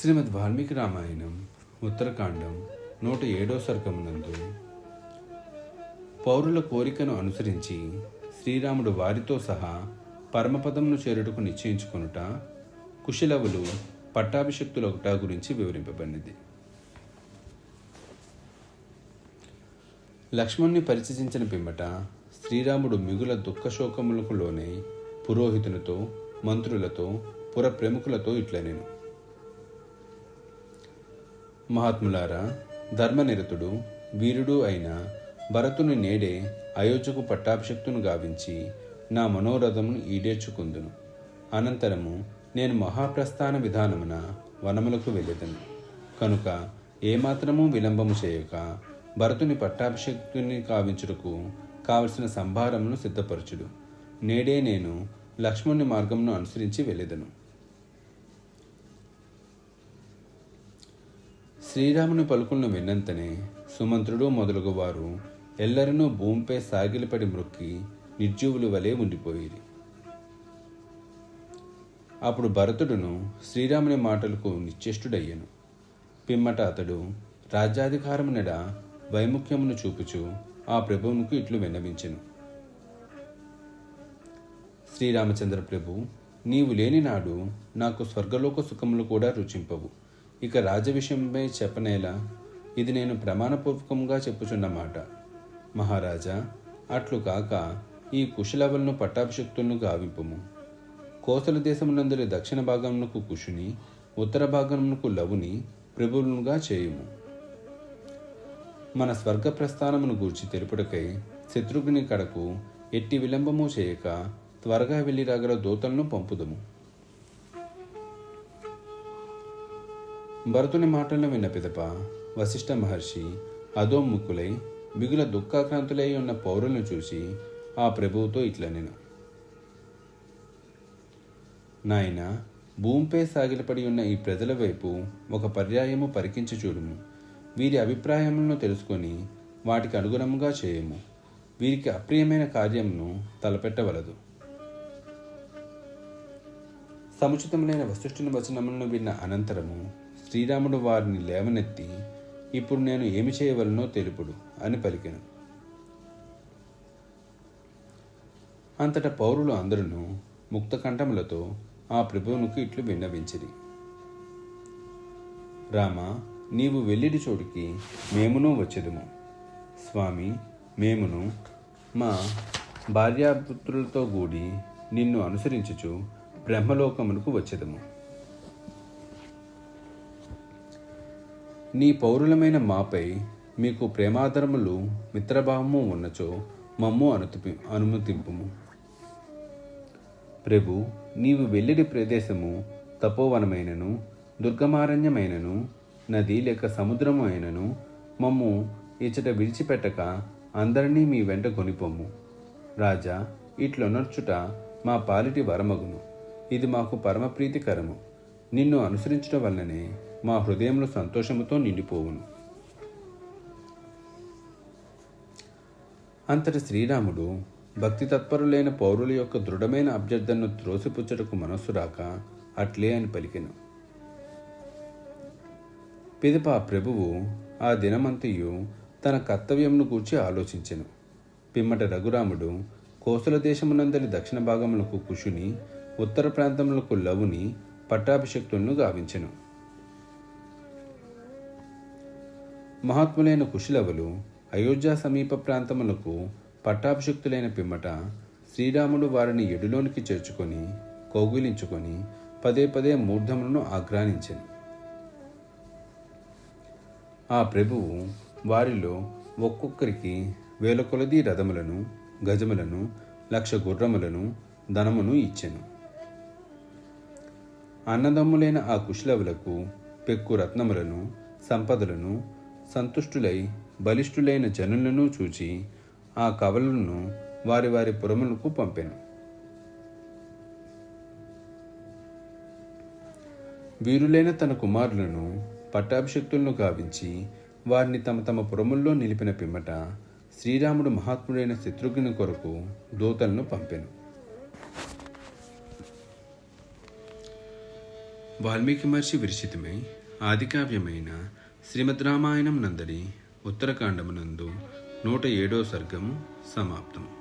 శ్రీమద్ వాల్మీకి రామాయణం ఉత్తరకాండం నూట ఏడో సర్గమునందు. పౌరుల కోరికను అనుసరించి శ్రీరాముడు వారితో సహా పరమపదమును చేరుటకు నిశ్చయించుకొనుట కుశలవులు పట్టాభిషక్తులొకట గురించి వివరింపబడినది. లక్ష్మణ్ణి పరిచయించిన పిమ్మట శ్రీరాముడు మిగుల దుఃఖశోకములకు లోనే పురోహితులతో మంత్రులతో పుర ప్రముఖులతో ఇట్లనెను. మహాత్ములారా ధర్మనిరతుడు వీరుడు అయిన భరతుని నేడే అయోధ్యకు పట్టాభిషక్తును గావించి నా మనోరథమును ఈడేర్చుకుందును. అనంతరము నేను మహాప్రస్థాన విధానమున వనములకు వెళ్ళేదను. కనుక ఏమాత్రము విలంబము చేయక భరతుని పట్టాభిషక్తుని కావించుటకు కావలసిన సంభారమును సిద్ధపరచుడు. నేడే నేను లక్ష్మణుని మార్గమును అనుసరించి వెళ్ళేదను. శ్రీరాముని పలుకులను విన్నంతనే సుమంత్రుడు మొదలగు వారు ఎల్లరనూ భూమిపై సాగిలిపడి మ్రొక్కి నిర్జీవులు వలె ఉండిపోయేది. అప్పుడు భరతుడును శ్రీరాముని మాటలకు నిశ్చేష్టుడయ్యను. పిమ్మట అతడు రాజ్యాధికారము నెడ వైముఖ్యమును చూపుచు ఆ ప్రభువునికి ఇట్లు విన్నవించెను. శ్రీరామచంద్ర ప్రభు నీవు లేని నాడు నాకు స్వర్గలోక సుఖములు కూడా రుచింపవు. ఇక రాజ విషయంపై చెప్పనేలా ఇది నేను ప్రమాణపూర్వకంగా చెప్పుచున్న మాట. మహారాజా అట్లు కాక ఈ కుశలవలను పట్టాభిషక్తులను గావింపుము. కోసల దేశమునందరి దక్షిణ భాగమునకు కుషుని ఉత్తర భాగమునకు లవుని ప్రభువులుగా చేయుము. మన స్వర్గ ప్రస్థానమును గూర్చి తెలుపుటకై శత్రుఘ్ని కడకు ఎట్టి విలంబము చేయక త్వరగా వెళ్ళి రాగల దూతలను పంపుదము. భరతుని మాటలను విన్న పిదప వశిష్ఠ మహర్షి అధోముఖులై మిగుల దుఃఖాక్రాంతులై ఉన్న పౌరులను చూసి ఆ ప్రభువుతో ఇట్లా నేను నాయన భూమిపై సాగిలపడి ఉన్న ఈ ప్రజల వైపు ఒక పర్యాయము పరికించి చూడుము. వీరి అభిప్రాయములను తెలుసుకొని వాటికి అనుగుణముగా చేయము. వీరికి అప్రియమైన కార్యమును తలపెట్టవలదు. సముచితములైన వశిష్ఠుని వచనములను విన్న అనంతరము శ్రీరాముడు వారిని లేవనెత్తి ఇప్పుడు నేను ఏమి చేయవలనో తెలుపుడు అని పలికెను. అంతట పౌరులు అందరూ ముక్తకంఠములతో ఆ ప్రభువునికి ఇట్లు విన్నవించిరి. రామ నీవు వెళ్ళిడి చోటుకి మేమును వచ్చేదము. స్వామి మేమును మా భార్యాపుత్రులతో కూడి నిన్ను అనుసరించుచు బ్రహ్మలోకమునకు వచ్చేదము. నీ పౌరులమైన మాపై మీకు ప్రేమాదరములు మిత్రభావము ఉన్నచో మమ్ము అనుతిపి అనుమతింపుము. ప్రభు నీవు వెళ్ళిడి ప్రదేశము తపోవనమైనను దుర్గమారణ్యమైనను నది లేక సముద్రము అయినను మమ్ము ఇచ్చట విడిచిపెట్టక అందరినీ మీ వెంట కొనిపోము రాజా ఇట్లొనర్చుట మా పాలిటి వరమగును. ఇది మాకు పరమప్రీతికరము నిన్ను అనుసరించడం వల్లనే మా హృదయంలో సంతోషముతో నిండిపోవును. అంతటి శ్రీరాముడు భక్తి తత్పరులైన పౌరుల యొక్క దృఢమైన అభ్యర్థనను త్రోసిపుచ్చటకు మనస్సు రాక అట్లే అని పలికెను. పిదప ప్రభువు ఆ దినమంతయు తన కర్తవ్యమును గూర్చి ఆలోచించెను. పిమ్మట రఘురాముడు కోసల దేశమునందరి దక్షిణ భాగములకు కుషుని ఉత్తర ప్రాంతములకు లవుని పట్టాభిషక్తులను గావించెను. మహాత్ములైన కుశలవులు అయోధ్య సమీప ప్రాంతములకు పట్టాభిషక్తులైన పిమ్మట శ్రీరాముడు వారిని ఎడులోనికి చేర్చుకొని కౌగిలించుకొని పదే పదే మూర్ధములను ఆగ్రానించెను ఆ ప్రభువు వారిలో ఒక్కొక్కరికి వేల కొలది రథములను గజములను లక్ష గుర్రములను ధనమును ఇచ్చెను. అన్నదమ్ములైన ఆ కుశలవులకు పెక్కు రత్నములను సంపదలను సంతుష్టులై బలిష్ఠులైన జనులను చూచి ఆ కవలను వారి వారి పురములకు పంపెను. వీరులైన తన కుమారులను పట్టాభిషక్తులను గావించి వారిని తమ తమ పురముల్లో నిలిపిన పిమ్మట శ్రీరాముడు మహాత్ముడైన శత్రుఘ్న కొరకు దూతలను పంపెను. వాల్మీకి మహర్షి విరచితమై ఆదికావ్యమైన శ్రీమద్ రామాయణం నందరి ఉత్తరకాండమునందు నూట ఏడో సర్గము సమాప్తము.